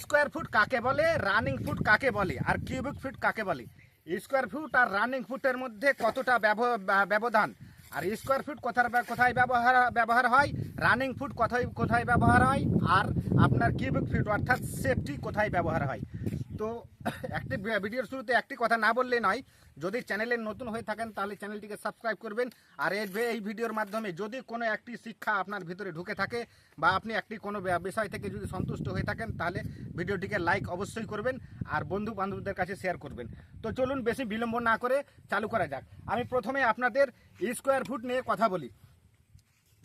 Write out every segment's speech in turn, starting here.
Square foot কাকে বলে, running foot কাকে বলে, আর কিউবিক ফুট কাকে বলে? স্কোয়ার ফুট আর রানিং ফুটের মধ্যে কতটা ব্যবধান? আর স্কোয়ার ফুট কোথার কোথায় ব্যবহার ব্যবহার হয়? রানিং ফুট কোথায় কোথায় ব্যবহার হয়? আর আপনার কিউবিক ফুট অর্থাৎ সেফটি কোথায় ব্যবহার হয়? তো একটি ভিডিওর শুরুতে একটি কথা না বললে নয়, যদি চ্যানেলে নতুন হয়ে থাকেন তাহলে চ্যানেলটিকে সাবস্ক্রাইব করবেন। আর এই ভিডিওর মাধ্যমে যদি কোনো একটি শিক্ষা আপনার ভিতরে ঢুকে থাকে বা আপনি একটি কোনো বিষয় থেকে যদি সন্তুষ্ট হয়ে থাকেন, তাহলে ভিডিওটিকে লাইক অবশ্যই করবেন আর বন্ধু বান্ধবদের কাছে শেয়ার করবেন। তো চলুন বেশি বিলম্ব না করে চালু করা যাক। আমি প্রথমে আপনাদের স্কোয়ার ফুট নিয়ে কথা বলি।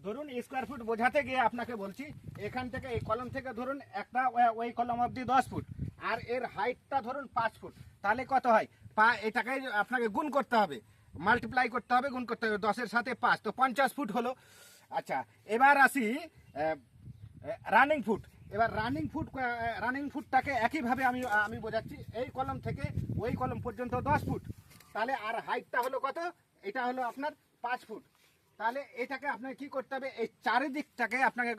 ধরুন স্কোয়ার ফুট বোঝাতে গিয়ে আপনাকে বলছি, এখান থেকে এই কলম থেকে ধরুন একটা, ওই কলম অবধি দশ ফুট আর এর হাইটটা ধরুন পাঁচ ফুট। তাহলে কত হয়? পা, এটাকে আপনাকে গুণ করতে হবে। মাল্টিপ্লাই করতে হবে, গুণ করতে হবে। দশের সাথে পাঁচ, তো পঞ্চাশ ফুট হলো। আচ্ছা এবার আসি রানিং ফুট এবার রানিং ফুট রানিং ফুটটাকে একইভাবে আমি আমি বোঝাচ্ছি। এই কলম থেকে ওই কলম পর্যন্ত দশ ফুট। তাহলে আর হাইটটা হলো কত? এটা হলো আপনার পাঁচ ফুট। তাহলে এটাকে আপনাকে কি করতে হবে, এই চারিদিকটাকে আপনাকে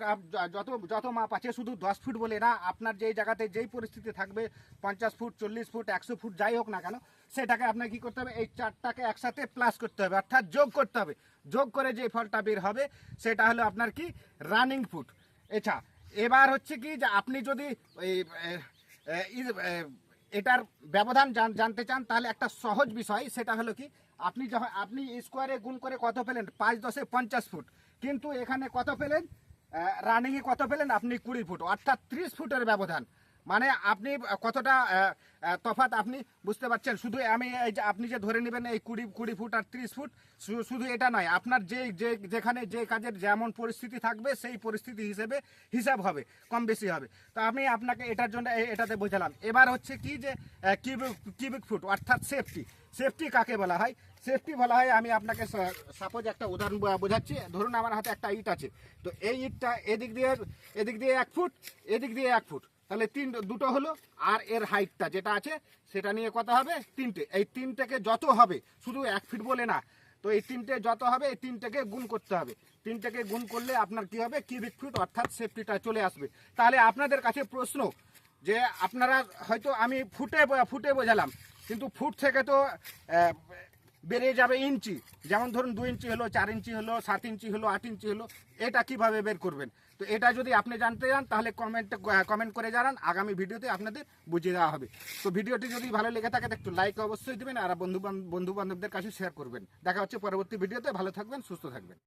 যত যত মাপ আছে শুধু দশ ফুট বলে না, আপনার যেই জায়গাতে যেই পরিস্থিতি থাকবে, পঞ্চাশ ফুট, চল্লিশ ফুট, একশো ফুট যাই হোক না কেন, সেটাকে আপনাকে কি করতে হবে, এই চারটাকে একসাথে প্লাস করতে হবে, অর্থাৎ যোগ করতে হবে। যোগ করে যে ফলটা বের হবে, সেটা হলো আপনার কি? রানিং ফুট এছা এবার হচ্ছে কি যে আপনি যদি এটার ব্যবধান জানতে চান, তাহলে একটা সহজ বিষয়, সেটা হলো কি? আপনি যখন, আপনি স্কোয়ারে গুণ করে কত পেলেন? পাঁচ দশে পঞ্চাশ ফুট। কিন্তু এখানে কত পেলেন? রানিংয়ে কত পেলেন? আপনি কুড়ি ফুট, অর্থাৎ ত্রিশ ফুটের ব্যবধান। মানে আপনি কতটা তফাৎ আপনি বুঝতে পারছেন? শুধু আমি এই যে, আপনি যে ধরে নেবেন এই কুড়ি কুড়ি ফুট আর ত্রিশ ফুট শুধু এটা নয়, আপনার যে যে, যেখানে যে কাজের যেমন পরিস্থিতি থাকবে, সেই পরিস্থিতি হিসেবে হিসাব হবে, কম বেশি হবে। তো আমি আপনাকে এটার জন্য এটাতে বোঝালাম। এবার হচ্ছে কি যে কিউবিক কিউবিক ফুট, অর্থাৎ সেফটি। সেফটি কাকে বলা হয়? সেফটি বলা হয়, আমি আপনাকে সাপোজ একটা উদাহরণ বোঝাচ্ছি। ধরুন আমার হাতে একটা ইট আছে। তো এই ইটটা এদিক দিয়ে এদিক দিয়ে এক ফুট, এদিক দিয়ে এক ফুট। তাহলে তিন, দুটো হলো, আর এর হাইটটা যেটা আছে, সেটা নিয়ে কত হবে তিনটে। এই তিনটেকে যত হবে, শুধু এক ফিট বলে না, তো এই তিনটে যত হবে, এই তিনটেকে গুণ করতে হবে। তিনটেকে গুণ করলে আপনার কি হবে? কিউবিক ফুট অর্থাৎ সেফটিটা চলে আসবে। তাহলে আপনাদের কাছে প্রশ্ন যে আপনারা হয়তো আমি ফুটে ফুটে বোঝালাম, কিন্তু ফুট থেকে তো বেড়ে যাবে ইঞ্চি। যেমন ধরুন দু ইঞ্চি হলো, চার ইঞ্চি হলো, সাত ইঞ্চি হলো, আট ইঞ্চি হলো, এটা কীভাবে বের করবেন? তো এটা যদি আপনি জানতে চান, তাহলে কমেন্ট কমেন্ট করে জানান। আগামী ভিডিওতে আপনাদের বুঝিয়ে দেওয়া হবে। তো ভিডিওটি যদি ভালো লেগে থাকে, একটু লাইক অবশ্যই দেবেন আর বন্ধু বন্ধু বান্ধবদের কাছে শেয়ার করবেন। দেখা হচ্ছে পরবর্তী ভিডিওতে। ভালো থাকবেন, সুস্থ থাকবেন।